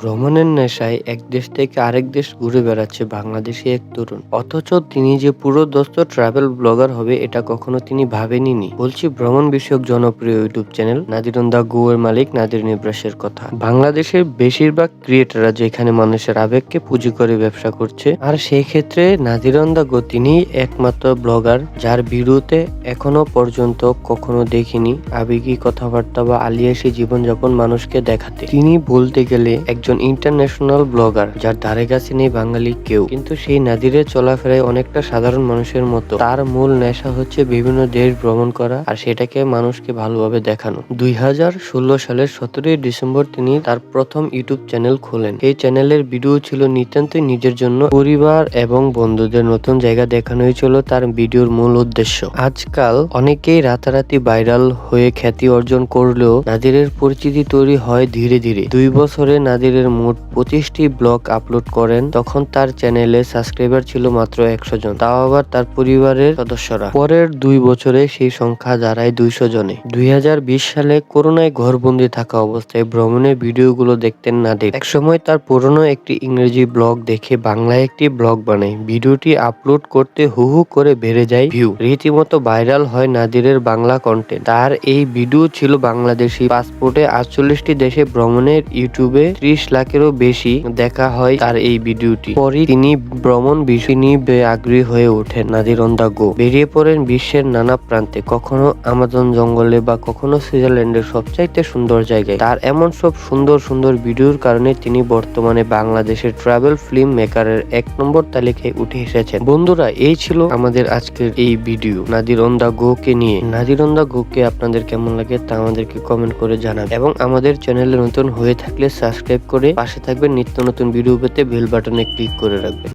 ভ্রমণের নেশায় এক দেশ থেকে আরেক দেশ ঘুরে বেড়াচ্ছে বাংলাদেশি এক তরুণ। অথচ তিনি যে পুরো দোস্ত ট্রাভেল ব্লগার হবে, এটা কখনো তিনি ভাবেনি বলছি ভ্রমণ বিষয়ক জনপ্রিয় ইউটিউব চ্যানেল নাদিরুন দা গো এর মালিক নাদির নিব্রাসের কথা। বাংলাদেশের বেশিরভাগ ক্রিয়েটাররা যেখানে মানুষের আবেগকে পুঁজি করে ব্যবসা করছে, আর সেই ক্ষেত্রে নাদিরন দা গো তিনি একমাত্র ব্লগার যার ভিডিওতে এখনও পর্যন্ত কখনো দেখিনি আবেগী কথাবার্তা বা আলিয়াসী জীবনযাপন মানুষকে দেখাতে। তিনি বলতে গেলে একজন ইন্টারন্যাশনাল ব্লগার যার ধারে কাছে নেই বাঙালি কেউ। কিন্তু সেই নাদিরের চলাফেরায় অনেকটা সাধারণ মানুষের মতো। তার মূল নেশা হচ্ছে বিভিন্ন দেশ ভ্রমণ করা আর সেটাকে মানুষকে ভালোভাবে দেখানো। দুই হাজার ষোলো সালের সতেরোই ডিসেম্বর তিনি তার প্রথম ইউটিউব চ্যানেল খোলেন। এই চ্যানেলের ভিডিও ছিল নিতান্তই নিজের জন্য। পরিবার এবং বন্ধুদের নতুন জায়গা দেখানোই ছিল তার ভিডিওর মূল উদ্দেশ্য। আজকাল অনেকেই রাতারাতি ভাইরাল হয়ে খ্যাতি অর্জন করলেও নাদিরের পরিচিতি তৈরি হয় ধীরে ধীরে। দুই বছরে নাদিরের মোট পঁচিশটি ব্লগ আপলোড করেন, তখন তার চ্যানেলে সাবস্ক্রাইবার ছিল মাত্র একশো জন। তাও আবার তার পরিবারের সদস্যরা। পরের দুই বছরে সেই সংখ্যা দাঁড়ায় দুইশো জনে। দুই হাজার বিশ সালে করোনায় ঘরবন্দি থাকা অবস্থায় ভ্রমণের ভিডিওগুলো দেখতেন নাদির একসময় তার পুরনো একটি ইংরেজি ব্লগ দেখে বাংলায় একটি ব্লগ বানায়। ভিডিওটি আপলোড করতে হু হু করে বেড়ে যায় ভিউ। রীতিমতো ভাইরাল হয় নাদিরের বাংলা কন্টেন্ট তার এই ভিডিও ছিল বাংলাদেশি। পাসপোর্টে আটচল্লিশটি দেশে ভ্রমণের ইউটিউবে ত্রিশ লাখেরও বেশি দেখা হয় তার এই ভিডিওটি। পরে তিনি ভ্রমণ বিষয় নিয়ে আগ্রহী হয়ে ওঠেন নাদির গো। বেরিয়ে পড়েন বিশ্বের নানা প্রান্তে। কখনো আমাজন জঙ্গলে বা কখনো সুইজারল্যান্ডের সবচাইতে সুন্দর জায়গায়। তার এমন সব সুন্দর সুন্দর ভিডিওর কারণে তিনি বর্তমানে বাংলাদেশের ট্রাভেল ফিল্ম মেকারের এক নম্বর তালিকায় উঠে এসেছেন। বন্ধুরা, এই ছিল আমাদের আজকের এই ভিডিও নাদির অন গো কে নিয়ে। নাদির অন দা গো কে আপনাদের কেমন লাগে তা আমাদেরকে কমেন্ট করে জানান এবং আমাদের চ্যানেলে নতুন হয়ে থাকলে সাবস্ক্রাইব করে পাশে থাকবেন। নিত্য নতুন ভিডিও পেতে বেল বাটনে ক্লিক করে রাখবেন।